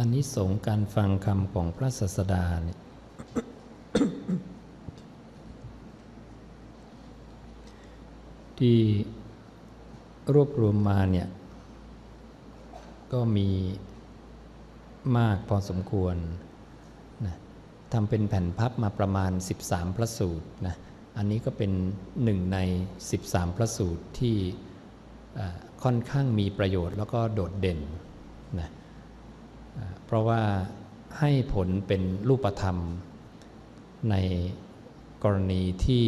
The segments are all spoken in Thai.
อันนี้สงการฟังคำของพระศาสดาเนี่ยที่รวบรวมมาเนี่ย ก็มีมากพอสมควรนะทำเป็นแผ่นพับมาประมาณ 13 พระสูตรนะอันนี้ก็เป็นหนึ่งใน 13 พระสูตรที่ค่อนข้างมีประโยชน์แล้วก็โดดเด่นนะ เพราะว่าให้ผลเป็นรูปธรรม ในกรณีที่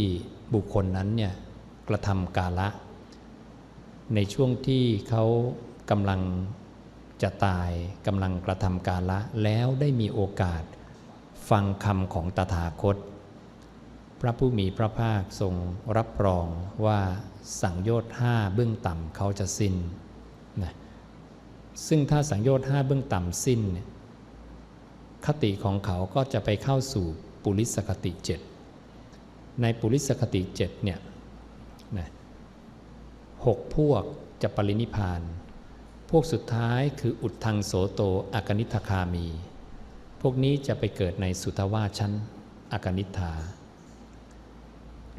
บุคคลนั้นเนี่ยกระทำกาละ ในช่วงที่เขากำลังจะตายกำลังกระทำกาละแล้วได้มีโอกาสฟังคำของตถาคต พระผู้มีพระภาคทรงรับรองว่าสังโยชน์ห้าเบื้องต่ำเขาจะสิ้นนะ ซึ่งถ้าสังโยชน์ห้าเบื้องต่ำสิ้น คติของเขาก็จะไปเข้าสู่ปุริสคติเจ็ดในปุริสคติเจ็ดเนี่ยนะหกพวกจะปรินิพาน พวกสุดท้ายคืออุดทังโสโตอากนิทคามี พวกนี้จะไปเกิดในสุทวาชั้นอากนิธา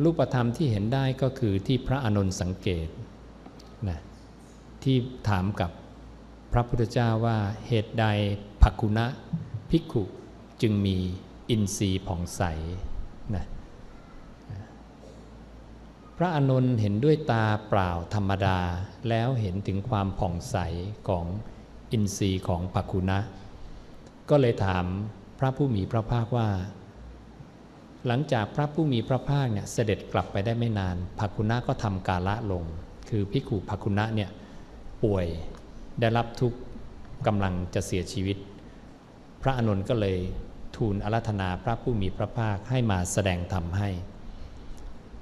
รูปธรรมที่เห็นได้ก็คือที่พระอานนท์สังเกตนะที่ถามกับ พระพุทธเจ้าว่าเหตุใดภักคุณะภิกขุจึงมีอินทรีย์ผ่องใสนะพระอานนท์เห็นด้วยตาเปล่าธรรมดาแล้วเห็นถึงความผ่องใสของอินทรีย์ของภักคุณะ ก็เลยถามพระผู้มีพระภาคว่า หลังจากพระผู้มีพระภาคเนี่ยเสด็จกลับไปได้ไม่นานภักคุณะก็ทำกาละลง คือพิกขุภักคุณะเนี่ยป่วย ได้รับทุกกำลังจะเสียชีวิต พระอานนก็เลยทูลอาราธนาพระผู้มีพระภาคให้มาแสดงธรรมให้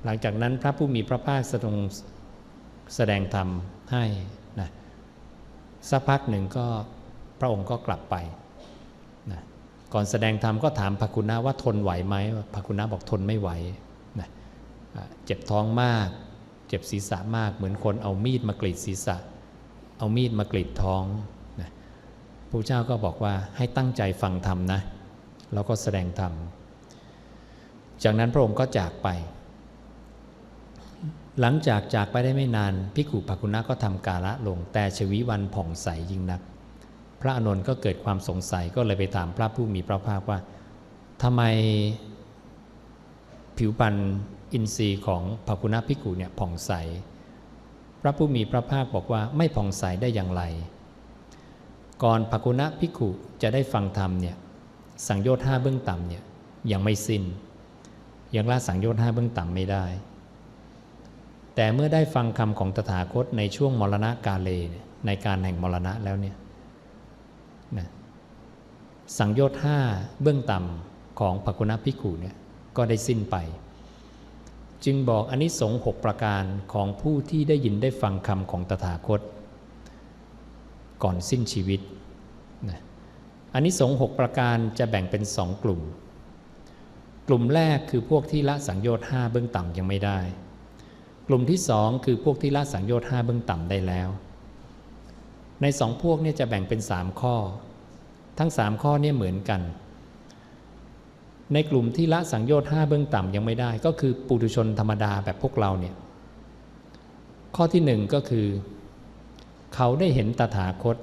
หลังจากนั้นพระผู้มีพระภาคทรงแสดงธรรมให้นะสักพักหนึ่งก็พระองค์ก็กลับไปนะก่อนแสดงธรรมก็ถามภคุณะว่าทนไหวไหมภคุณะบอกทนไม่ไหวนะเจ็บท้องมาก เจ็บศีรษะมากเหมือนคนเอามีดมากรีดศีรษะ เอามีดมากรีดท้องนะพระเจ้าก็บอกว่าให้ตั้งใจฟังธรรมนะแล้วก็แสดงธรรม จากนั้นพระองค์ก็จากไป หลังจากจากไปได้ไม่นานพิกขุภคุณะก็ทำกาละลง แต่ชวีวันผ่องใสยิ่งนัก พระอานนท์ก็เกิดความสงสัยก็เลยไปถามพระผู้มีพระภาคว่าทำไมผิวพรรณอินทรีย์ของภคุณะพิกขุเนี่ยผ่องใส พระผู้มีพระภาคบอกว่าไม่ผ่องใสได้อย่างไร ก่อนภคุณะพิขุจะได้ฟังธรรมเนี่ยสังโยชน์ห้าเบื้องต่ำเนี่ยยังไม่สิ้น ยังละสังโยชน์ห้าเบื้องต่ำไม่ได้ แต่เมื่อได้ฟังคำของตถาคตในช่วงมรณะกาเลเนี่ยในการแห่งมรณะแล้วเนี่ยนะสังโยชน์ห้าเบื้องต่ำของภกุณะพิขุเนี่ยก็ได้สิ้นไป จึงบอกอนนิสงส์หกประการของผู้ที่ได้ยินได้ฟังคำของตถาคต ก่อนสิ้นชีวิตนะอนนิสงส์หกประการจะแบ่งเป็นสองกลุ่ม กลุ่มแรกคือพวกที่ละสังโยชน์ห้าเบื้องต่ำยังไม่ได้ กลุ่มที่สองคือพวกที่ละสังโยชน์ห้าเบื้องต่ำได้แล้ว ในสองพวกนี่จะแบ่งเป็นสามข้อ ทั้งสามข้อนี่เหมือนกัน ในกลุ่มที่ละสังโยชน์ห้าเบื้องต่ำยังไม่ได้ ก็คือปุถุชนธรรมดาแบบพวกเราเนี่ยข้อที่หนึ่งก็คือ เขาได้เห็นตถาคต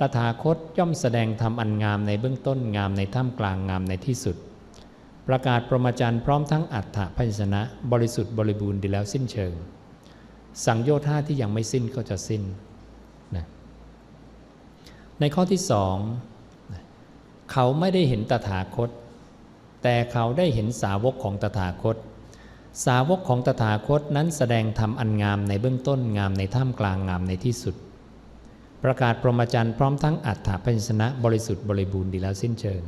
ตถาคตย่อมแสดงธรรมอันงามในเบื้องต้นงามในท่ามกลางงามในที่สุด ประกาศประมาจันพร้อมทั้งอัฏฐพยัญชนะ บริสุทธิ์บริบูรณ์ดีแล้วสิ้นเชิง สังโยชน์ห้าที่ยังไม่สิ้นก็จะสิ้นนะในข้อที่สองเขาไม่ได้เห็นตถาคต แต่เขาได้เห็นสาวกของตถาคต สาวกของตถาคตนั้นแสดงธรรมอันงามในเบื้องต้นงามในท่ามกลางงามในที่สุด ประกาศพรหมจรรย์พร้อมทั้งอัฏฐพยัญชนะบริสุทธิ์บริบูรณ์ดีแล้วสิ้นเชิง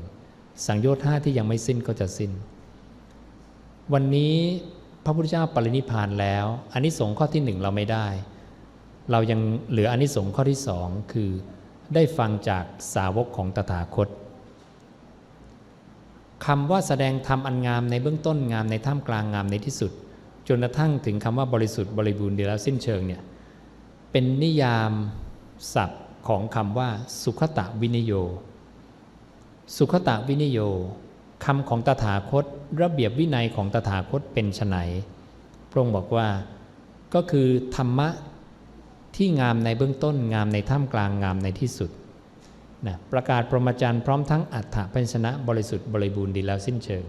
สังโยชน์ห้าที่ยังไม่สิ้นก็จะสิ้น วันนี้พระพุทธเจ้าปรินิพานแล้วอันนี้สงส์ข้อที่หนึ่งเราไม่ได้ เรายังเหลืออันนี้สงส์ข้อที่สองคือได้ฟังจากสาวกของตถาคต คำว่าแสดงธรรมอันงามในเบื้องต้นงามในท่ามกลางงามในที่สุด จนกระทั่งถึงคำว่าบริสุทธิ์บริบูรณ์ดีแล้วสิ้นเชิงเนี่ยเป็นนิยามศัพท์ของคำว่า สุขตะวินิโย สุขตะวินิโยคำของตถาคต ระเบียบวินัยของตถาคตเป็นไฉนพระองค์บอกว่าก็คือธรรมะที่งามในเบื้องต้นงามในท่ามกลางงามในที่สุด นะประกาศพรหมจรรย์พร้อมทั้งอัฏฐพัญชนะบริสุทธิ์บริบูรณ์ดีแล้วสิ้นเชิง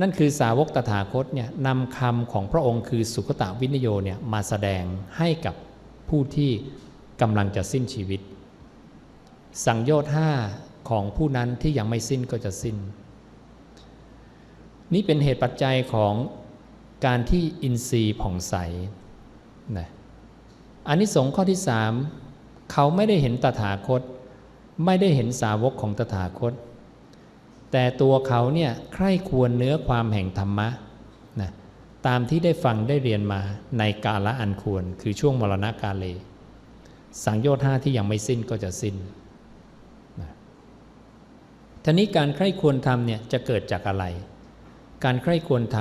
นั่นคือสาวกตถาคตเนี่ยนำคำของพระองค์คือสุขตะวินโยเนี่ยมาแสดงให้กับผู้ที่กำลังจะสิ้นชีวิต สังโยชน์ห้าของผู้นั้นที่ยังไม่สิ้นก็จะสิ้น นี่เป็นเหตุปัจจัยของการที่อินทรีย์ผ่องใสนะอันนี้สงข้อที่สามเขาไม่ได้เห็นตถาคต ไม่ได้เห็นสาวกของตถาคต แต่ตัวเขาเนี่ยใคร่ควรเนื้อความแห่งธรรมะนะตามที่ได้ฟังได้เรียนมาในกาละอันควร คือช่วงมรณะกาเล สังโยชน์ห้าที่ยังไม่สิ้นก็จะสิ้นนะทีนี้การใคร่ควรทำเนี่ยจะเกิดจากอะไร การใคร่ควรท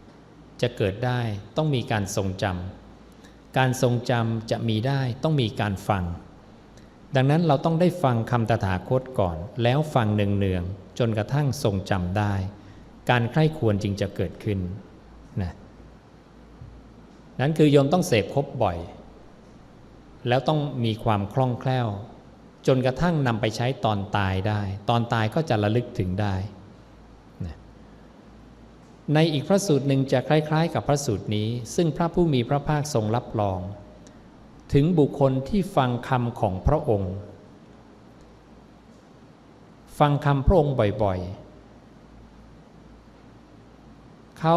ำจะเกิดได้ต้องมีการทรงจำการทรงจำจะมีได้ต้องมีการฟัง ดังนั้นเราต้องได้ฟังคำตถาคตก่อน แล้วฟังเนืองๆจนกระทั่งทรงจำได้ การใคร่ควรจึงจะเกิดขึ้นนะนั้นคือโยมต้องเสพครบบ่อย แล้วต้องมีความคล่องแคล่ว จนกระทั่งนำไปใช้ตอนตายได้ ตอนตายก็จะระลึกถึงได้นะในอีกพระสูตรหนึ่งจะคล้าย ๆ กับพระสูตรนี้ ซึ่งพระผู้มีพระภาคทรงรับรอง ถึงบุคคลที่ฟังคำของพระองค์ ฟังคำพระองค์บ่อยๆ เขา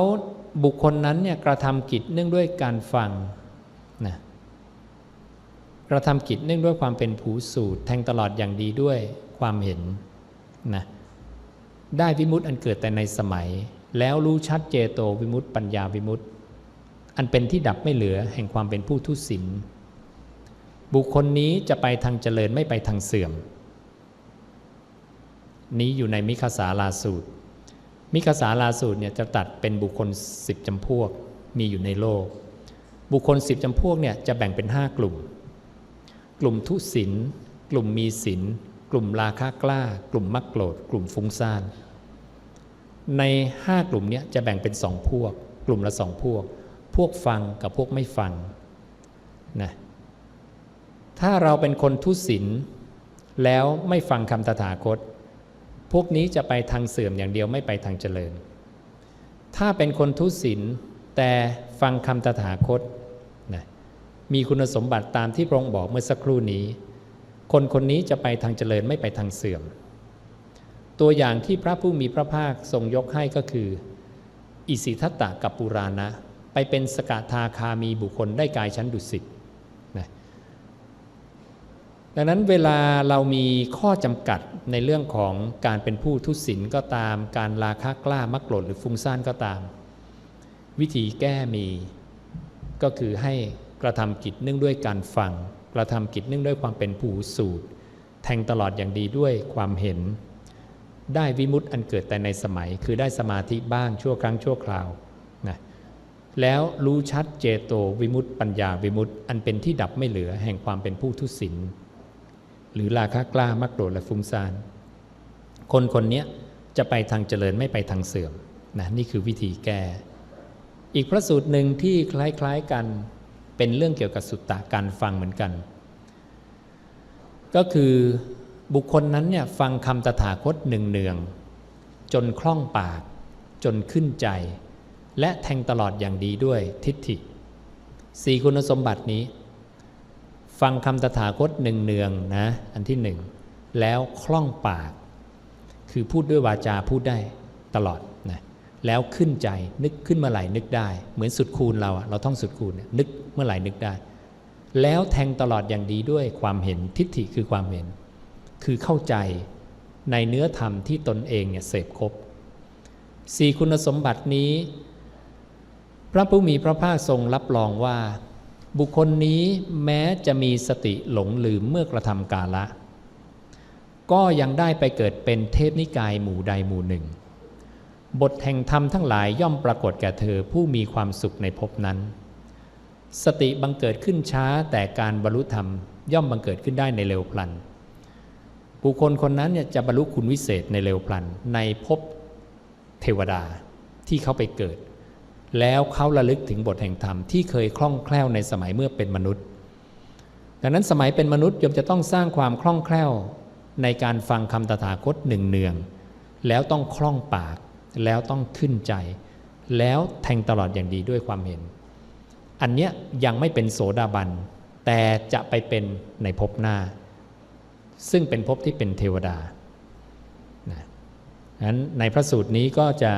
บุคคลนั้นเนี่ยกระทำกิจเนื่องด้วยการฟังนะกระทำกิจเนื่องด้วยความเป็นผู้สูตรแทงตลอดอย่างดีด้วยความเห็นนะได้วิมุตต์อันเกิดแต่ในสมัย แล้วรู้ชัดเจโตวิมุตต์ปัญญาวิมุตต์อันเป็นที่ดับไม่เหลือแห่งความเป็นผู้ทุศิล บุคคลนี้จะไปทางเจริญไม่ไปทางเสื่อม นี้อยู่ในมิคสาลาสูตร มิคสาลาสูตรเนี่ยจะตัดเป็นบุคคลสิบจำพวกมีอยู่ในโลก บุคคลสิบจำพวกเนี่ยจะแบ่งเป็นห้ากลุ่ม กลุ่มทุศิลกลุ่มมีศิลกลุ่มราคะกล้า กลุ่มมักโกรธกลุ่มฟุ้งซ่านในห้ากลุ่มนี้จะแบ่งเป็นสองพวก กลุ่มละสองพวก พวกฟังกับพวกไม่ฟังนะ ถ้าเราเป็นคนทุศิลแล้วไม่ฟังคำตถาคต พวกนี้จะไปทางเสื่อมอย่างเดียวไม่ไปทางเจริญ ถ้าเป็นคนทุศิลแต่ฟังคำตถาคตนะมีคุณสมบัติตามที่พระองค์บอกเมื่อสักครู่นี้ คนคนนี้จะไปทางเจริญไม่ไปทางเสื่อม ตัวอย่างที่พระผู้มีพระภาคทรงยกให้ก็คือ อิสิทัตตะกับปุราณะไปเป็นสกทาคามีบุคคลได้กายชั้นดุสิต ดังนั้นเวลาเรามีข้อจำกัดในเรื่องของการเป็นผู้ทุศิลก็ตาม การราคะกล้ามักโกรธหรือฟุ้งซ่านก็ตาม วิธีแก้มี ก็คือให้กระทำกิจเนื่องด้วยการฟัง กระทำกิจเนื่องด้วยความเป็นผู้สูตร แทงตลอดอย่างดีด้วยความเห็น ได้วิมุตต์อันเกิดแต่ในสมัย คือได้สมาธิบ้างชั่วครั้งชั่วคราวนะแล้วรู้ชัดเจโตวิมุตต์ปัญญาวิมุตต์อันเป็นที่ดับไม่เหลือแห่งความเป็นผู้ทุศิล หรือราคะกล้ามักโกรธและฟุ้งซ่าน คนคนนี้จะไปทางเจริญไม่ไปทางเสื่อมนะนี่คือวิธีแก้ อีกพระสูตรหนึ่งที่คล้ายๆกันเป็นเรื่องเกี่ยวกับสุตตะการฟังเหมือนกัน ก็คือบุคคลนั้นเนี่ยฟังคำตถาคตหนึ่งเนือง จนคล่องปาก จนขึ้นใจ และแทงตลอดอย่างดีด้วยทิฏฐิสี่คุณสมบัตินี้ ฟังคำตถาคตหนึ่งเนืองนะ อันที่หนึ่ง แล้วคล่องปาก คือพูดด้วยวาจาพูดได้ตลอดนะแล้วขึ้นใจนึกขึ้นเมื่อไหร่นึกได้ เหมือนสุดคูณเราอะเราท่องสุดคูณเนี่ยนึกเมื่อไหร่นึกได้ แล้วแทงตลอดอย่างดีด้วยความเห็นทิฏฐิคือความเห็น คือเข้าใจในเนื้อธรรมที่ตนเองเนี่ยเสพครบสี่คุณสมบัตินี้ พระผู้มีพระภาคทรงรับรองว่า บุคคลนี้แม้จะมีสติหลงลืมเมื่อกระทำกาละ ก็ยังได้ไปเกิดเป็นเทพนิกายหมู่ใดหมู่หนึ่ง บทแห่งธรรมทั้งหลายย่อมปรากฏแก่เธอผู้มีความสุขในภพนั้น สติบังเกิดขึ้นช้าแต่การบรรลุธรรมย่อมบังเกิดขึ้นได้ในเร็วพลัน บุคคลคนนั้นเนี่ยจะบรรลุคุณวิเศษในเร็วพลันในภพเทวดาที่เขาไปเกิด แล้วเขาระลึกถึงบทแห่งธรรมที่เคยคล่องแคล่วในสมัยเมื่อเป็นมนุษย์ ดังนั้นสมัยเป็นมนุษย์ยมจะต้องสร้างความคล่องแคล่วในการฟังคำตถาคตหนึ่งเนือง แล้วต้องคล่องปาก แล้วต้องขึ้นใจ แล้วแทงตลอดอย่างดีด้วยความเห็น อันเนี้ยยังไม่เป็นโสดาบัน แต่จะไปเป็นในภพหน้า ซึ่งเป็นภพที่เป็นเทวดานะนั้นในพระสูตรนี้ก็จะ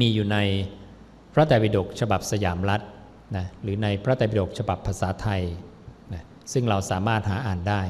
มีอยู่ใน พระไตรปิฎกฉบับสยามรัฐนะหรือในพระไตรปิฎกฉบับภาษาไทยนะซึ่งเราสามารถหาอ่านได้